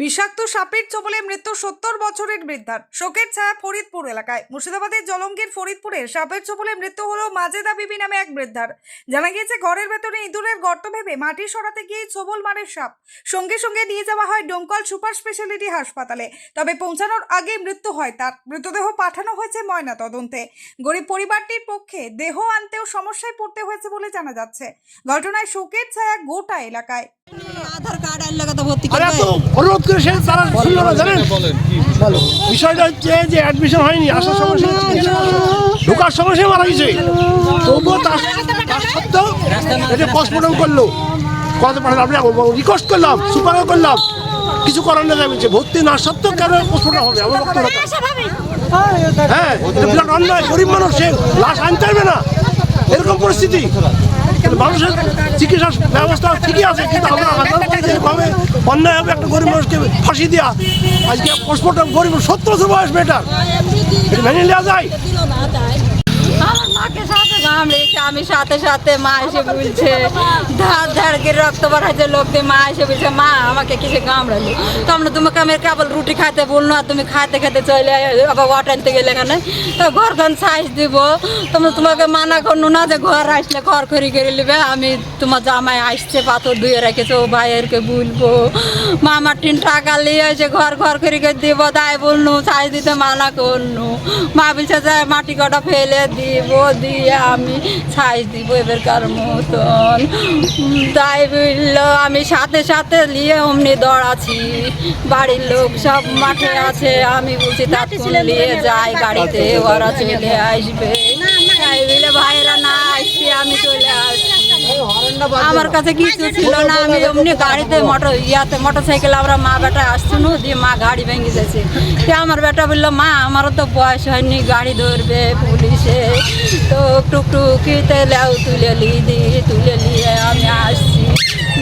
বিষাক্ত সাপের চবলে মৃত্যু সত্তর বছরের বৃদ্ধার। শোকের ছায়া ফরিদপুর এলাকায়। মুর্শিদাবাদের জলঙ্গির ফরিদপুরে সাপের চবলে মৃত্যু হলো মাজেদা বিবি নামে এক বৃদ্ধার। জানা গিয়েছে ঘরের ভেতরে ইঁদুরের গর্ত ভেবে মাটি সরাতে গিয়ে ছবল মারে সাপ। সঙ্গে সঙ্গে নিয়ে যাওয়া হয় ডোমকল সুপার স্পেশালিটি হাসপাতালে। তবে পৌঁছানোর আগেই মৃত্যু হয় তার। মৃতদেহ পাঠানো হয়েছে ময়না তদন্তে গরিব পরিবারটির পক্ষে দেহ আনতেও সমস্যায় পড়তে হয়েছে বলে জানা যাচ্ছে। ঘটনায় শোকের ছায়া গোটা এলাকায়। আধার কার্ড আর লাগাতে ভর্তি করবে করে সে তারা শুনল না জানেন? বিষয়টা হচ্ছে যে অ্যাডমিশন হয়নি আসার সময় সে চিকিৎসা ঢোকার সময় সে মারা গেছে। তবুও তার তার সত্ত্বেও এটা পোস্টমর্টম করল পারেন আপনি রিকোয়েস্ট করলাম সুপারও করলাম কিছু করার না যাবে ভর্তি না সত্ত্বেও কেন পোস্টমর্টম হবে? আমার বক্তব্য হ্যাঁ বিরাট অন্যায় গরিব মানুষ সে লাশ আনতে পারবে না। এরকম পরিস্থিতি। মানুষের চিকিৎসার ব্যবস্থা ঠিকই আছে কিন্তু আমরা আদালত করে যেভাবে অন্যায় হবে একটা গরিব মানুষকে ফাঁসি দেওয়া আজকে পোস্টমর্টম গরিব সত্তর বছর বয়স মেয়েটার মেনে নেওয়া যায়। আমার মাকে সাথে কামড়েছে আমি সাথে সাথে মা এসে বলছে, ধার রক্ত দিয়ে মা এসে বলছে, মা, আমাকে রুটি খাইতে বলল তুমি খাইতে খেতে চলে আবার গেলে এখানে। তো ঘর সাইজ দিব। তোমরা তোমাকে মানা করল না যে ঘর আসলে ঘর খড়ি করে নেবে। আমি তোমার জামাই আসছে, পাথর ধুয়ে রেখেছে, ও ভাইয়েরকে বলব, মা, আমার তিন টাকা এসে ঘর ঘর করে দিব। তাই বলনু সাইজ দিতে মানা করনু মা বলছে, যে, মাটি কটা ফেলে দিব দিয়ে আমি সাইজ দিব এবারকার মতন। তাই বলল আমি সাথে সাথে নিয়ে অমনি দৌড়াচ্ছি। বাড়ির লোক সব মাঠে আছে আমি বলছি তাৎক্ষণ নিয়ে যাই গাড়িতে ওরা চলে আসবে। তাই বলে ভাইরা না আসছি আমি চলে আসছি। আমার কাছে কিছু ছিল না, আমি এমনি গাড়িতে মোটর, ইয়াতে মোটর সাইকেল আমরা মা বেটা আসছিল দিয়ে মা গাড়ি ভেঙে যাচ্ছে তো আমার বেটা বলল, মা, আমারও তো বয়স হয়নি, গাড়ি ধরবে পুলিশে। তো টুকটুকিতে লেও তুলে লি দিয়ে তুলে নিয়ে আমি আসছি।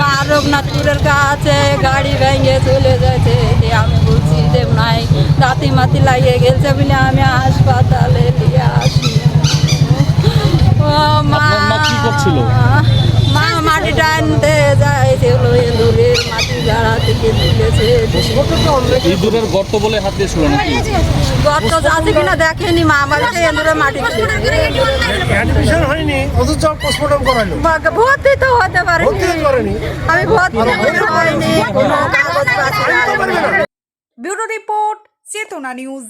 মা রঘুনাথপুরের কাছে গাড়ি ভেঙে চলে যাচ্ছে দিয়ে আমি বলছি দেব নাই দাঁতি মাতি লাগিয়ে গেছে বলে আমি হাসপাতালে নিয়ে আসি ও মা কি করছিল? মা মাটি টানতে যাইছিল এন্দুরের মাটি গাড়া থেকে তুলেছে। ইঁদুরের গর্ত বলে হাত দিয়েছিল নাকি? গর্ত আছে কিনা দেখেনি মা আমার এন্দুরের মাটি অ্যাডমিশন হয়নি অথচ পোস্টমর্টম করালো ভর্তি তো হতে পারে আমি ভর্তি হয়নি কোনো কাগজ পাচ্ছি না। Bureau report Chetana news.